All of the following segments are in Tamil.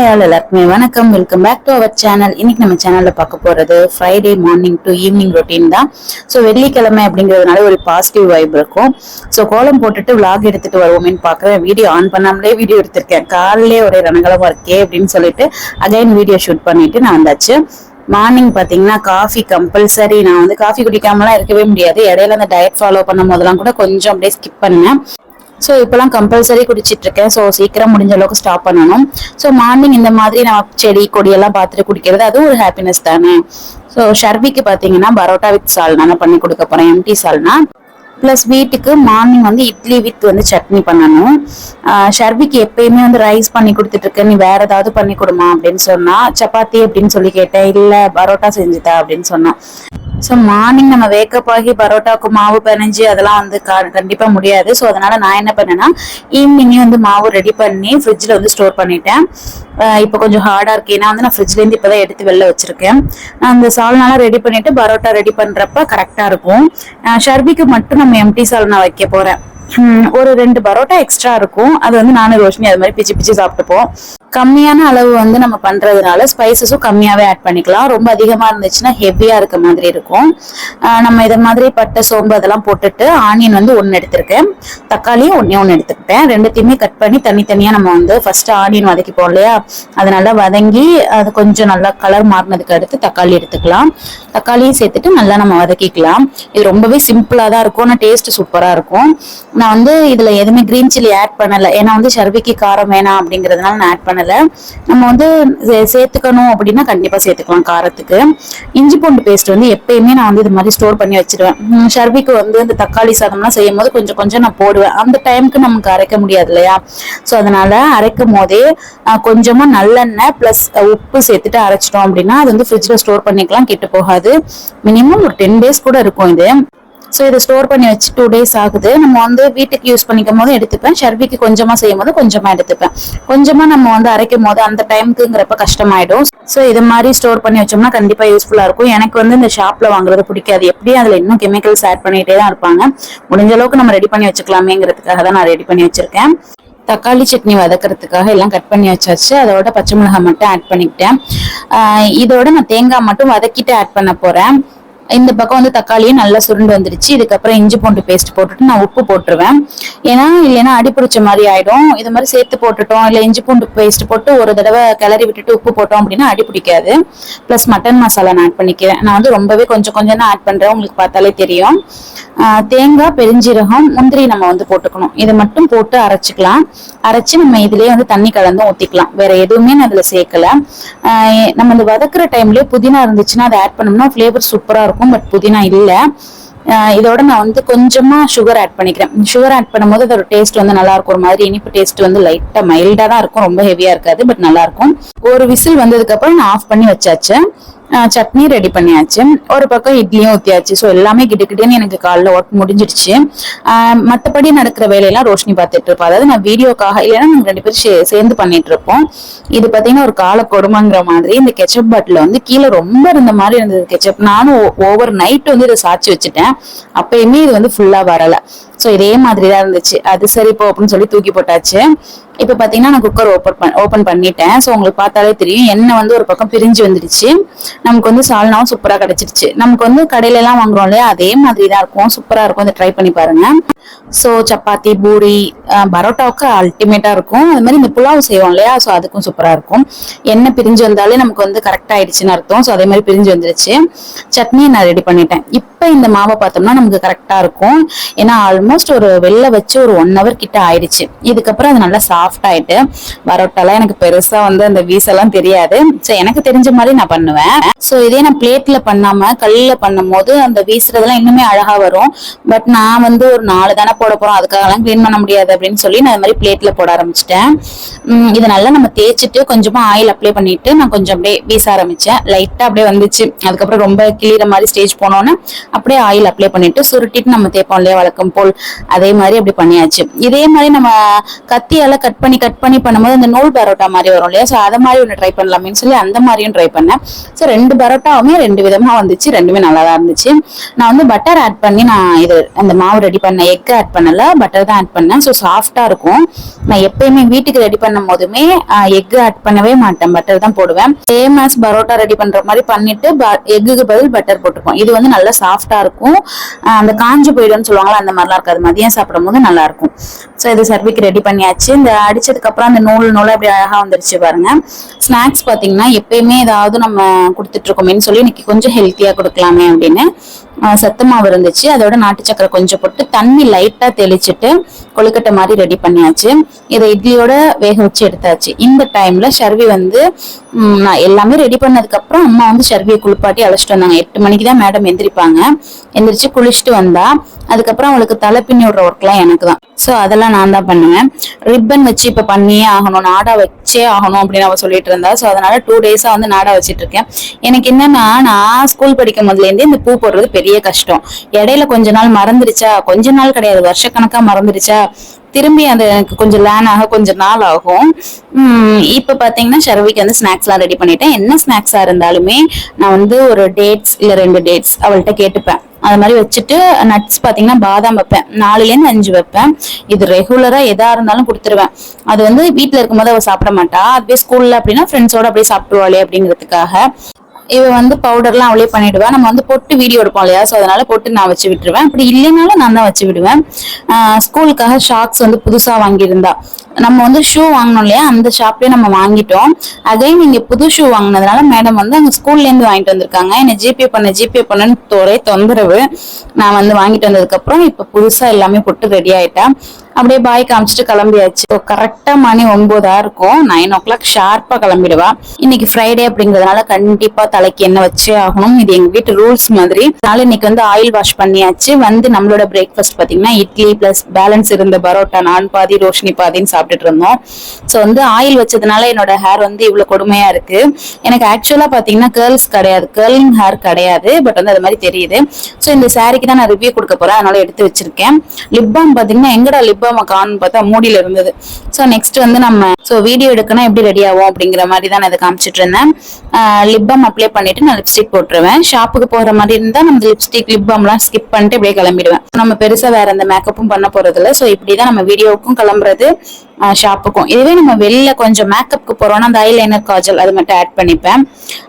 ஹாய் ஆல் எல்லாருக்குமே வணக்கம். Welcome back to our channel இன்னைக்கு நம்ம சேனல்ல பார்க்க போறது Friday morning to evening routine தான். ஸோ வெள்ளிக்கிழமை அப்படிங்கிறதுனால ஒரு பாசிட்டிவ் வைப் இருக்கும். ஸோ கோலம் போட்டுட்டு விளாக் எடுத்துட்டு வருவோமேன்னு பார்க்குறேன். வீடியோ ஆன் பண்ணாமலே வீடியோ எடுத்திருக்கேன். காலையிலே ஒரே ரணகலமா இருக்கே அப்படின்னு சொல்லிட்டு அகைன் வீடியோ ஷூட் பண்ணிட்டு நான் வந்தாச்சு. மார்னிங் பார்த்தீங்கன்னா காஃபி கம்பல்சரி நான் வந்து காஃபி குடிக்காமலாம் இருக்கவே முடியாது. இடையில அந்த டயட் ஃபாலோ பண்ணும் போதெல்லாம் கூட கொஞ்சம் அப்படியே ஸ்கிப் பண்ணேன். ஸோ இப்போலாம் கம்பல்சரி குடிச்சிட்டு இருக்கேன் ஸோ சீக்கிரம் முடிஞ்ச அளவுக்கு ஸ்டாப் பண்ணணும். ஸோ மார்னிங் இந்த மாதிரி நம்ம செடி கொடியெல்லாம் பார்த்துட்டு குடிக்கிறது அதுவும் ஒரு ஹாப்பினஸ் தானே. ஸோ ஷர்விக்கு பார்த்தீங்கன்னா பரோட்டா வித் சால்னா நான் பண்ணி கொடுக்க போறேன். எம்டி சால்னா ப்ளஸ் வீட்டுக்கு மார்னிங் வந்து இட்லி வித் வந்து சட்னி பண்ணணும். ஷர்விக்கு எப்பயுமே வந்து ரைஸ் பண்ணி கொடுத்துட்டு நீ வேற ஏதாவது பண்ணி கொடுமா அப்படின்னு சொன்னா சப்பாத்தி அப்படின்னு சொல்லி கேட்டேன். இல்லை பரோட்டா செஞ்சுட்டா அப்படின்னு சொன்னான் ஸோ மார்னிங் நம்ம வேக்கப் ஆகி பரோட்டாக்கு மாவு பிணைஞ்சு அதெல்லாம் வந்து கண்டிப்பாக முடியாது. ஸோ அதனால நான் என்ன பண்ணேன்னா ஈவினிங்கே வந்து மாவு ரெடி பண்ணி ஃப்ரிட்ஜில் வந்து ஸ்டோர் பண்ணிட்டேன். இப்போ கொஞ்சம் ஹார்டாக இருக்கு. ஏன்னா வந்து நான் ஃப்ரிட்ஜ்லேருந்து இப்போ தான் எடுத்து வெளில வச்சிருக்கேன். நான் அந்த சால்னாலாம் ரெடி பண்ணிட்டு பரோட்டா ரெடி பண்ணுறப்ப கரெக்டாக இருக்கும். ஷர்பிக்கு மட்டும் நம்ம எம்டி சால்னா வைக்க போகிறேன் ஒரு ரெண்டு பரோட்டா எக்ஸ்ட்ரா இருக்கும். அது வந்து நானும் ரோஷினி அது மாதிரி பிச்சு பிச்சு சாப்பிட்டுப்போம். கம்மியான அளவு வந்து நம்ம பண்றதுனால ஸ்பைசஸும் கம்மியாவே ஆட் பண்ணிக்கலாம். ரொம்ப அதிகமா இருந்துச்சுன்னா ஹெவியா இருக்க மாதிரி இருக்கும். நம்ம இதை மாதிரி பட்டை சோம்பு அதெல்லாம் போட்டுட்டு ஆனியன் வந்து ஒன்னு எடுத்திருக்கேன். தக்காளியும் ஒன்னே ஒன்று எடுத்துக்கிட்டேன். ரெண்டுத்தையுமே கட் பண்ணி தனித்தனியா நம்ம வந்து ஃபர்ஸ்ட் ஆனியன் வதக்கிப்போம் இல்லையா? அது நல்லா வதங்கி அது கொஞ்சம் நல்லா கலர் மாறினதுக்கு அடுத்து தக்காளி எடுத்துக்கலாம். தக்காளியும் சேர்த்துட்டு நல்லா நம்ம வதக்கிக்கலாம். இது ரொம்பவே சிம்பிளா தான் இருக்கும். ஆனால் டேஸ்ட் சூப்பரா இருக்கும். நான் வந்து இதுல எதுவுமே கிரீன் சில்லி ஆட் பண்ணல. ஏன்னா வந்து சர்விக்கு காரம் வேணாம் அப்படிங்கறதுனால நான் ஆட் பண்ணல நம்ம வந்து சேர்த்துக்கணும் அப்படின்னா கண்டிப்பாக சேர்த்துக்கலாம் காரத்துக்கு. இஞ்சி பூண்டு பேஸ்ட் வந்து எப்பயுமே நான் வந்து இது மாதிரி ஸ்டோர் பண்ணி வச்சிருவேன். ஷர்பிக்கு வந்து இந்த தக்காளி சாதம்லாம் செய்யும் போது கொஞ்சம் கொஞ்சம் நான் போடுவேன். அந்த டைம்க்கு நமக்கு அரைக்க முடியாது இல்லையா? ஸோ அதனால அரைக்கும் போதே கொஞ்சமாக நல்லெண்ணெய் ப்ளஸ் உப்பு சேர்த்துட்டு அரைச்சிட்டோம் அப்படின்னா அது வந்து ஃப்ரிட்ஜில் ஸ்டோர் பண்ணிக்கலாம் கெட்டு போகாது. மினிமம் ஒரு டென் டேஸ் கூட இருக்கும் இது. ஸோ இதை ஸ்டோர் பண்ணி வச்சு டூ டேஸ் ஆகுது. நம்ம வந்து வீட்டுக்கு யூஸ் பண்ணிக்கும் போது எடுத்துப்பேன். ஷர்விக்கு கொஞ்சமாக செய்யும் போது கொஞ்சமாக எடுத்துப்பேன். கொஞ்சமாக நம்ம வந்து அரைக்கும் போது அந்த டைமுக்குங்கிறப்ப கஷ்டமாயிடும். ஸோ இது மாதிரி ஸ்டோர் பண்ணி வச்சோம்னா கண்டிப்பாக யூஸ்ஃபுல்லாக இருக்கும். எனக்கு வந்து இந்த ஷாப்பில் வாங்குறது பிடிக்காது. எப்படியும் அதில் இன்னும் கெமிக்கல்ஸ் ஆட் பண்ணிகிட்டே தான் இருப்பாங்க. முடிஞ்ச அளவுக்கு நம்ம ரெடி பண்ணி வச்சுக்கலாமேங்கிறதுக்காக தான் நான் ரெடி பண்ணி வச்சிருக்கேன். தக்காளி சட்னி வதக்கிறதுக்காக எல்லாம் கட் பண்ணி வச்சாச்சு. அதோட பச்சை மிளகாய் மட்டும் ஆட் பண்ணிக்கிட்டேன். இதோட நான் தேங்காய் மட்டும் வதக்கிட்டு ஆட் பண்ண போறேன். இந்த பக்கம் வந்து தக்காளியும் நல்லா சுருண்டு வந்துருச்சு. இதுக்கப்புறம் இஞ்சி பூண்டு பேஸ்ட் போட்டுட்டு நான் உப்பு போட்டுருவேன். ஏன்னா இல்லைன்னா அடி பிடிச்ச மாதிரி ஆயிடும். இது மாதிரி சேர்த்து போட்டுட்டோம். இல்லை இஞ்சி பூண்டு பேஸ்ட் போட்டு ஒரு தடவை கிளறி விட்டுட்டு உப்பு போட்டோம் அப்படின்னா அடி பிடிக்காது. ப்ளஸ் மட்டன் மசாலா நான் ஆட் பண்ணிக்கிறேன் நான் வந்து ரொம்பவே கொஞ்சம் கொஞ்சம் தான் ஆட் பண்றேன். உங்களுக்கு பார்த்தாலே தெரியும். தேங்காய் பெருஞ்சீரகம் முந்திரி நம்ம வந்து போட்டுக்கணும். இதை மட்டும் போட்டு அரைச்சிக்கலாம். அரைச்சி நம்ம இதுலயே வந்து தண்ணி கலந்து ஊத்திக்கலாம். வேற எதுவுமே நான் இதுல சேர்க்கல. நம்ம இந்த வதக்குற டைம்லயே புதினா இருந்துச்சுன்னா அதை ஆட் பண்ணோம்னா ஃபிளேவர் சூப்பரா இருக்கும். பட் புதினா இல்ல. இதோட நான் வந்து கொஞ்சமா சுகர் ஆட் பண்ணிக்கிறேன். சுகர் ஆட் பண்ணும்போது அதோட டேஸ்ட் வந்து நல்லா இருக்கும். ஒரு மாதிரி இனிப்பு டேஸ்ட் வந்து லைட்டா மைல்டா தான் இருக்கும். ரொம்ப ஹெவியா இருக்காது பட் நல்லா இருக்கும். ஒரு விசில் வந்ததுக்கு அப்புறம் நான் ஆஃப் பண்ணி வச்சாச்சு. சட்னி ரெடி பண்ணியாச்சு. ஒரு பக்கம் இட்லியும் ஊத்தியாச்சு. ஸோ எல்லாமே கிட்டக்கிட்டேன்னு எனக்கு காலைல ஒர்க் முடிஞ்சிடுச்சு. மற்றபடி நடக்கிற வேலையெல்லாம் ரோஷினி பார்த்துட்டு இருப்போம் அதாவது நான் வீடியோக்காக இல்லைன்னா நாங்கள் ரெண்டு பேரும் சே- சேர்ந்து பண்ணிட்டு இருப்போம் இது பார்த்தீங்கன்னா ஒரு கால கொடுமைங்கிற மாதிரி. இந்த கெச்சப் பாட்டில் வந்து கீழே ரொம்ப இருந்த மாதிரி இருந்தது கெச்சப் நானும் ஓவர் நைட் வந்து இதை சாச்சி வச்சுட்டேன். அப்பயுமே இது வந்து ஃபுல்லாக வரலை. ஸோ இதே மாதிரி தான் இருந்துச்சு. அது சரி போ அப்படின்னு சொல்லி தூக்கி போட்டாச்சு. இப்போ பார்த்தீங்கன்னா நான் குக்கர் ஓப்பன் பண் ஓப்பன் பண்ணிட்டேன். ஸோ உங்களுக்கு பார்த்தாலே தெரியும். எண்ணெய் வந்து ஒரு பக்கம் பிரிஞ்சு வந்துடுச்சு. நமக்கு வந்து சால்னாவும் சூப்பராக கிடச்சிருச்சு. நமக்கு வந்து கடையிலலாம் வாங்குறோம் இல்லையா? அதே மாதிரி தான் இருக்கும் சூப்பராக இருக்கும். அதை ட்ரை பண்ணி பாருங்க. ஸோ சப்பாத்தி பூரி பரோட்டாவுக்கு அல்டிமேட்டாக இருக்கும். அது மாதிரி இந்த புலாவ் செய்வோம் இல்லையா? ஸோ அதுக்கும் சூப்பராக இருக்கும். எண்ணெய் பிரிஞ்சு வந்தாலே நமக்கு வந்து கரெக்டாக ஆயிடுச்சுன்னு அர்த்தம். ஸோ அதே மாதிரி பிரிஞ்சு வந்துருச்சு. சட்னியை நான் ரெடி பண்ணிட்டேன். இப்போ இந்த மாவை பார்த்தோம்னா நமக்கு கரெக்டாக இருக்கும். ஏன்னா ஆல்மோஸ்ட் ஆல்மோஸ்ட் ஒரு வெளில வச்சு ஒரு ஒன் ஹவர் கிட்ட ஆயிடுச்சு. இதுக்கப்புறம் அது நல்லா சாஃப்ட் ஆயிட்டு பரோட்டாலாம் எனக்கு பெருசா வந்து அந்த வீசெல்லாம் தெரியாது. ஸோ எனக்கு தெரிஞ்ச மாதிரி நான் பண்ணுவேன். ஸோ இதே நான் பிளேட்ல பண்ணாம கல்லுல பண்ணும் போது அந்த வீசுறதெல்லாம் இன்னுமே அழகா வரும். பட் நான் வந்து ஒரு நாலு தானே போட போறோம் அதுக்காகலாம் க்ளீன் பண்ண முடியாது அப்படின்னு சொல்லி நான் அது மாதிரி பிளேட்ல போட ஆரம்பிச்சிட்டேன். இது இதை நல்லா நம்ம தேய்ச்சிட்டு கொஞ்சமா ஆயில் அப்ளை பண்ணிட்டு நான் கொஞ்சம் அப்படியே வீச ஆரம்பிச்சேன். லைட்டா அப்படியே வந்துச்சு. அதுக்கப்புறம் ரொம்ப கிளியிற மாதிரி ஸ்டேஜ் போனோன்னு அப்படியே ஆயில் அப்ளை பண்ணிட்டு சுருட்டிட்டு நம்ம தேய்ப்போம் இல்லையா வழக்கம் போல். அதே மாதிரி அப்படி பண்ணியாச்சு. இதே மாதிரி நம்ம கத்தியால கட் பண்ணி கட் பண்ணி பண்ணும்போது அந்த நூல் பரோட்டா மாதிரி வரும் இல்லையா? ஸோ அதை மாதிரி ஒன்று ட்ரை பண்ணலாமேன்னு சொல்லி அந்த மாதிரியும் ட்ரை பண்ணேன். ஸோ ரெண்டு பரோட்டாவுமே ரெண்டு விதமா வந்துச்சு. ரெண்டுமே நல்லா தான் இருந்துச்சு. நான் வந்து பட்டர் ஆட் பண்ணி நான் இது அந்த மாவு ரெடி பண்ணேன் எக் ஆட் பண்ணல. பட்டர் தான் ஆட் பண்ணேன். ஸோ சாஃப்டாக இருக்கும். நான் எப்பயுமே வீட்டுக்கு ரெடி பண்ணும் போதுமே எக் ஆட் பண்ணவே மாட்டேன். பட்டர் தான் போடுவேன். ஃபேமஸ் பரோட்டா ரெடி பண்ற மாதிரி பண்ணிட்டு எக்குக்கு பதில் பட்டர் போட்டுப்போம். இது வந்து நல்லா சாஃப்டா இருக்கும். அந்த காஞ்சு போயிடும்னு சொல்லுவாங்களா அந்த மாதிரிலாம் இருக்காது மதியம் சாப்பிடும் போது நல்லா இருக்கும் ஸோ இது சர்விக்கு ரெடி பண்ணியாச்சு. இந்த அடிச்சதுக்கு அப்புறம் அந்த நூல் நூலை அப்படி அழகா வந்துருச்சு பாருங்க. ஸ்நாக்ஸ் பாத்தீங்கன்னா எப்பயுமே ஏதாவது நம்ம கொடுத்துட்ருக்கோமேன்னு சொல்லி இன்னைக்கு கொஞ்சம் ஹெல்த்தியா கொடுக்கலாமே அப்படின்னு ஆஹ் இருந்துச்சு. அதோட நாட்டு சக்கரை கொஞ்சம் போட்டு தண்ணி லைட்டா தெளிச்சிட்டு கொழுக்கட்டை மாதிரி ரெடி பண்ணியாச்சு. இதை இட்லியோட வேக வச்சு எடுத்தாச்சு. இந்த டைம்ல ஷர்வி வந்து நான் எல்லாமே ரெடி பண்ணதுக்கு அப்புறம் அம்மா வந்து ஷர்வியை குளிப்பாட்டி அழைச்சிட்டு வந்தாங்க. எட்டு மணிக்கு தான் மேடம் எந்திரிப்பாங்க. எந்திரிச்சு குளிச்சுட்டு வந்தா அதுக்கப்புறம் அவளுக்கு தலை பின்னி விடுற ஒர்க்லாம் எனக்கு தான் ஸோ அதெல்லாம் நான் தான் பண்ணுவேன். ரிப்பன் வச்சு இப்போ பண்ணியே ஆகணும் நாடா வச்சே ஆகணும் அப்படின்னு அவ சொல்லிட்டு இருந்தா. ஸோ அதனால டூ டேஸா வந்து நாடா வச்சிட்டு இருக்கேன். எனக்கு என்னன்னா நான் ஸ்கூல் படிக்கும் போதுலேருந்தே இந்த பூ போடுறது பெரிய கஷ்டம். இடையில கொஞ்ச நாள் மறந்துருச்சா? கொஞ்ச நாள் கிடையாது. வருஷக்கணக்கா மறந்துருச்சா? திரும்பி அது எனக்கு கொஞ்சம் லேன் ஆக கொஞ்சம் நாள் ஆகும். இப்போ பார்த்தீங்கன்னா ஷரவிக்கு ஷர்விக்கு வந்து ஸ்நாக்ஸ்லாம் ரெடி பண்ணிட்டேன். என்ன ஸ்நாக்ஸாக இருந்தாலுமே நான் வந்து ஒரு டேட்ஸ் இல்லை ரெண்டு டேட்ஸ் அவள்கிட்ட கேட்டுப்பேன். அது மாதிரி வச்சுட்டு நட்ஸ் பாத்தீங்கன்னா பாதாம் வைப்பேன். நாலுலேருந்து அஞ்சு வைப்பேன். இது ரெகுலரா எதா இருந்தாலும் கொடுத்துருவேன். அது வந்து வீட்டில் இருக்கும்போது அவ சாப்பிட மாட்டா. அதுவே ஸ்கூல்ல அப்படின்னா ஃப்ரெண்ட்ஸோட அப்படியே சாப்பிடுவாளே அப்படிங்கிறதுக்காக. இவ வந்து பவுடர்லாம் அவளே பண்ணிடுவா. நம்ம வந்து பொட்டு வீடியோ எடுப்போம் இல்லையா? ஸோ அதனால பொட்டு நான் வச்சு விட்டுருவேன். அப்படி இல்லைனாலும் நான் தான் வச்சு விடுவேன். ஸ்கூலுக்காக ஷாக்ஸ் வந்து புதுசா வாங்கியிருந்தா. நம்ம வந்து ஷூ வாங்கணும் இல்லையா? அந்த ஷாப்லயே நம்ம வாங்கிட்டோம். அகைன் இங்கே புது ஷூ வாங்கினதுனால மேடம் வந்து அங்க ஸ்கூல்ல இருந்து வாங்கிட்டு வந்திருக்காங்க. என்ன ஜிபே பண்ண ஜிபே பண்ணன்னு ஒரே தொந்தரவு நான் வந்து வாங்கிட்டு வந்ததுக்கு அப்புறம் இப்ப புதுசா எல்லாமே பொட்டு ரெடி ஆயிட்டா. அப்படியே பாய் காமிச்சிட்டு கிளம்பியாச்சு. கரெக்டா மணி ஒன்பதா இருக்கும். நைன் ஓ கிளாக் ஷார்ப்பா கிளம்பிடுவா. இன்னைக்கு ஃப்ரைடே அப்படிங்கறதுனால கண்டிப்பா தலைக்கு எண்ணெய் வச்சே ஆகணும். இது எங்க வீட்டு ரூல்ஸ் மாதிரி. அதனால இன்னைக்கு வந்து ஆயில் வாஷ் பண்ணியாச்சு. வந்து நம்மளோட பிரேக்ஃபாஸ்ட் பாத்தீங்கன்னா இட்லி பிளஸ் பேலன்ஸ் இருந்த பரோட்டா நான் பாதி ரோஷினி பாதின்னு சாப்பிட்டுட்டு இருந்தோம். ஸோ வந்து ஆயில் வச்சதுனால என்னோட ஹேர் வந்து இவ்வளவு கொடுமையா இருக்கு. எனக்கு ஆக்சுவலா பாத்தீங்கன்னா கேர்ள்ஸ் கிடையாது. கேர்லிங் ஹேர் கிடையாது. பட் வந்து அது மாதிரி தெரியுது. ஸோ இந்த சாரிக்கு தான் நான் ரிவ்யூ கொடுக்க போறேன். அதனால எடுத்து வச்சிருக்கேன். லிப் பாம் பாத்தீங்கன்னா எங்கடா லிப் பாம் காணும் பார்த்தா மூடியில இருந்தது. ஸோ நெக்ஸ்ட் வந்து நம்ம ஸோ வீடியோ எடுக்கணும் எப்படி ரெடி ஆகும் அப்படிங்கிற மாதிரி தான் நான் இதை காமிச்சிட்டு இருந்தேன். லிப்பாம் அப்ளை பண்ணிட்டு நான் லிப்ஸ்டிக் போட்டுருவேன். ஷாப்புக்கு போற மாதிரி இருந்தா நம்ம லிப்ஸ்டிக் லிப்பாம்லாம் ஸ்கிப் பண்ணிட்டு அப்படியே கிளம்பிடுவேன். நம்ம பெருசா வேற எந்த மேக்கப்பும் பண்ண போறது இல்லை ஸோ இப்படிதான் நம்ம வீடியோவுக்கும் கிளம்புறது ஷாப்புக்கும் இதுவே நம்ம வெளில கொஞ்சம் மேக்கப்புக்கு போறோம்னா அந்த ஐலைனர் காஜல் அது மட்டும் ஆட் பண்ணிப்பேன்.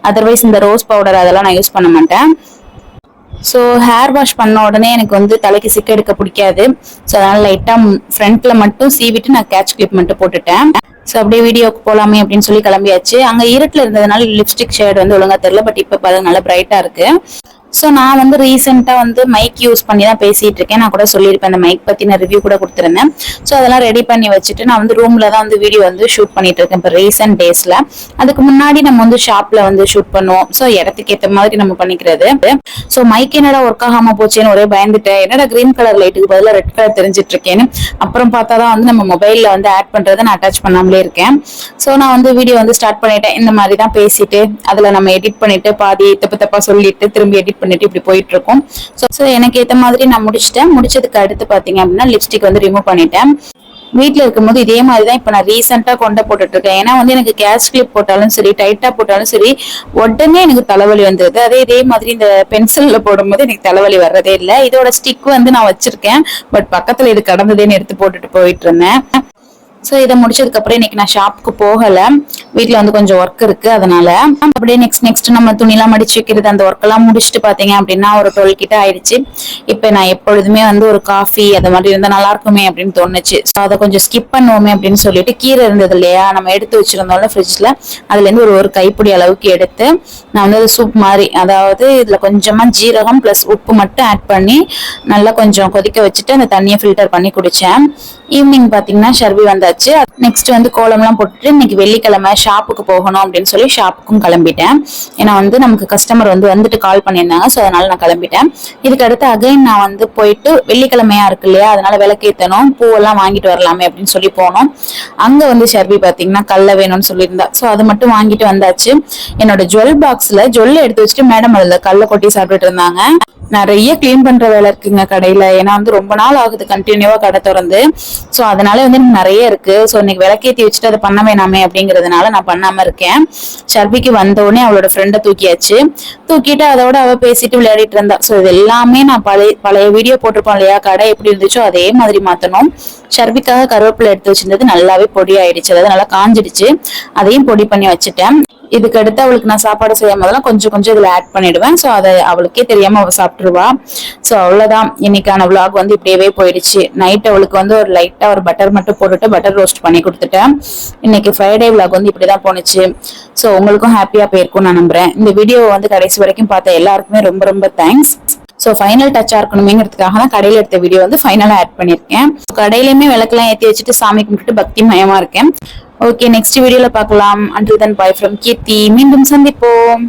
அதர்வைஸ் இந்த ரோஸ் பவுடர் அதெல்லாம் நான் யூஸ் பண்ண மாட்டேன். ஸோ ஹேர் வாஷ் பண்ண உடனே எனக்கு வந்து தலைக்கு சிக்க எடுக்க பிடிக்காது. ஸோ அதனால லைட்டாக ஃப்ரண்ட்ல மட்டும் சீவிட்டு நான் கேட்ச் கிளிப் மட்டும் போட்டுட்டேன். ஸோ அப்படியே வீடியோக்கு போகலாமே அப்படின்னு சொல்லி கிளம்பியாச்சு. அங்கே இருட்டில் இருந்ததுனால லிப்ஸ்டிக் ஷேட் வந்து ஒழுங்காக தெரியல பட் இப்போ பார்த்தா நல்லா பிரைட்டாக இருக்கு. ஸோ நான் வந்து ரீசெண்டாக வந்து மைக் யூஸ் பண்ணி தான் பேசிகிட்டு இருக்கேன் நான் கூட சொல்லியிருப்பேன் அந்த மைக் பற்றி நான் ரிவ்யூ கூட கொடுத்துருந்தேன். ஸோ அதெல்லாம் ரெடி பண்ணி வச்சுட்டு நான் வந்து ரூமில் தான் வந்து வீடியோ வந்து ஷூட் பண்ணிட்டு இருக்கேன் இப்போ ரீசெண்ட் டேஸில் அதுக்கு முன்னாடி நம்ம வந்து ஷாப்பில் வந்து ஷூட் பண்ணுவோம். ஸோ இடத்துக்கு ஏற்ற மாதிரி நம்ம பண்ணிக்கிறது. ஸோ மைக் என்னடா ஒர்க் ஆகாமல் போச்சேன்னு ஒரே பயந்துட்டேன். என்னடா கிரீன் கலர் லைட்டுக்கு பதிலாக ரெட் கலர் தெரிஞ்சிட்டு இருக்கேன்னு அப்புறம் பார்த்தா தான் வந்து நம்ம மொபைலில் வந்து ஆட் பண்ணுறதை நான் அட்டாச் பண்ணாமலே இருக்கேன். ஸோ நான் வந்து வீடியோ வந்து ஸ்டார்ட் பண்ணிட்டேன். இந்த மாதிரி தான் பேசிட்டு அதில் நம்ம எடிட் பண்ணிட்டு பாதி தப்பு தப்பாக சொல்லிட்டு திரும்பி எடிட் பண்ணிட்டு இப்படி போயிட்டு இருக்கும் ஸோ எனக்கு ஏற்ற மாதிரி நான் முடிச்சிட்டேன். முடிச்சதுக்கு அடுத்து பாத்தீங்க அப்படின்னா லிப்ஸ்டிக் வந்து ரிமூவ் பண்ணிட்டேன். வீட்டில் இருக்கும்போது இதே மாதிரி தான் இப்போ நான் ரீசெண்டாக கொண்ட போட்டுட்டு இருக்கேன் ஏன்னா வந்து எனக்கு கேஸ் கிளிப் போட்டாலும் சரி டைட்டாக போட்டாலும் சரி உடனே எனக்கு தலைவலி வந்துடுது அதே இதே மாதிரி இந்த பென்சிலில் போடும்போது எனக்கு தலைவலி வர்றதே இல்லை. இதோட ஸ்டிக் வந்து நான் வச்சிருக்கேன். பட் பக்கத்தில் இது கடந்ததேன்னு எடுத்து போட்டுட்டு போயிட்டு இருந்தேன். ஸோ இதை முடிச்சதுக்கப்புறம் இன்னைக்கு நான் ஷாப்புக்கு போகலை. வீட்டில் வந்து கொஞ்சம் ஒர்க் இருக்கு அதனால. அப்படியே நெக்ஸ்ட் நெக்ஸ்ட் நம்ம துணிலாம் மடிச்சு வைக்கிறது அந்த ஒர்க் எல்லாம் முடிச்சுட்டு பார்த்தீங்க அப்படின்னா ஒரு டுவெல் கிட்ட ஆயிடுச்சு. இப்போ நான் எப்பொழுதுமே வந்து ஒரு காஃபி அது மாதிரி இருந்தால் நல்லா இருக்குமே அப்படின்னு தோணுச்சு. ஸோ அதை கொஞ்சம் ஸ்கிப் பண்ணுவோமே அப்படின்னு சொல்லிட்டு கீரை இருந்தது இல்லையா? நம்ம எடுத்து வச்சிருந்தோம்ல ஃப்ரிட்ஜில் அதுலேருந்து ஒரு ஒரு கைப்பிடி அளவுக்கு எடுத்து நான் வந்து அது சூப் மாதிரி அதாவது இதில் கொஞ்சமாக ஜீரகம் ப்ளஸ் உப்பு மட்டும் ஆட் பண்ணி நல்லா கொஞ்சம் கொதிக்க வச்சுட்டு அந்த தண்ணியை ஃபில்டர் பண்ணி குடித்தேன் ஈவினிங் பார்த்தீங்கன்னா ஷர்வி வந்தாச்சு. நெக்ஸ்ட் வந்து கோலம்லாம் போட்டுட்டு இன்னைக்கு வெள்ளிக்கிழமை ஷாப்புக்கு போகணும் அப்படின்னு சொல்லி ஷாப்புக்கும் கிளம்பிட்டேன். ஏன்னா வந்து நமக்கு கஸ்டமர் வந்து வந்துட்டு கால் பண்ணியிருந்தாங்க ஸோ அதனால நான் கிளம்பிட்டேன். இதுக்கு அடுத்து அகைன் நான் வந்து போயிட்டு வெள்ளிக்கிழமையா இருக்கு இல்லையா அதனால விளக்கேத்தணும் பூவெல்லாம் வாங்கிட்டு வரலாமே அப்படின்னு சொல்லி போனோம். அங்க வந்து ஷர்பி பாத்தீங்கன்னா கல்ல வேணும்னு சொல்லியிருந்தா. ஸோ அது மட்டும் வாங்கிட்டு வந்தாச்சு. என்னோட ஜுவல் பாக்ஸ்ல ஜுவல்ல எடுத்து வச்சுட்டு மேடம் அதுல கல்ல கொட்டி சாப்பிட்டுட்டு இருந்தாங்க. நிறைய க்ளீன் பண்ற வேலை இருக்குங்க கடையில. ஏன்னா வந்து ரொம்ப நாள் ஆகுது கண்டினியூவா கடை திறந்து. ஸோ அதனால வந்து எனக்கு நிறைய இருக்கு. ஸோ இன்னைக்கு விளக்கேத்தி வச்சுட்டு அதை பண்ண வேணாமே அப்படிங்கறதுனால நான் பண்ணாம இருக்கேன். ஷர்பிக்கு வந்த உடனே அவளோட ஃப்ரெண்டை தூக்கியாச்சு. தூக்கிட்டு அதோட அவ பேசிட்டு விளையாடிட்டு இருந்தா. ஸோ இது எல்லாமே நான் பழைய பழைய வீடியோ போட்டிருப்போம் இல்லையா? கடை எப்படி இருந்துச்சோ அதே மாதிரி மாத்தணும். ஷர்பிக்காக கருவேப்பிலை எடுத்து வச்சிருந்தது நல்லாவே பொடி ஆயிடுச்சு. அதாவது நல்லா காஞ்சிடுச்சு. அதையும் பொடி பண்ணி வச்சுட்டேன். இதுக்கு அடுத்து அவளுக்கு நான் சாப்பாடு செய்யும் போதெல்லாம் கொஞ்சம் கொஞ்சம் இதுல ஆட் பண்ணிடுவேன். ஸோ அதை அவளுக்கே தெரியாம அவ சாப்பிட்டுருவா. ஸோ அவ்வளவுதான். இன்னைக்கான விளாக் வந்து இப்படியே போயிடுச்சு. நைட் அவளுக்கு வந்து ஒரு லைட்டா ஒரு பட்டர் மட்டும் போட்டுட்டு பட்டர் ரோஸ்ட் பண்ணி கொடுத்துட்டேன். இன்னைக்கு ஃப்ரைடே விளாக் வந்து இப்படிதான் போணுச்சு. ஸோ உங்களுக்கும் ஹாப்பியா போயிருக்கும்னு நான் நம்புறேன். இந்த வீடியோவை வந்து கடைசி வரைக்கும் பார்த்த எல்லாருக்குமே ரொம்ப ரொம்ப தேங்க்ஸ் ஸோ ஃபைனல் டச்சா இருக்கணுமேங்கிறதுக்காக தான் கடையில எடுத்த வீடியோ வந்து ஃபைனலாக ஆட் பண்ணியிருக்கேன். கடையிலையுமே விளக்கெல்லாம் ஏற்றி வச்சுட்டு சாமி கும்பிட்டு பக்தி மயமா இருக்கேன். ஓகே நெக்ஸ்ட் வீடியோல பார்க்கலாம். அண்டில் தன் பாய் ஃப்ரம் கீர்த்தி மீண்டும் சந்திப்போம்.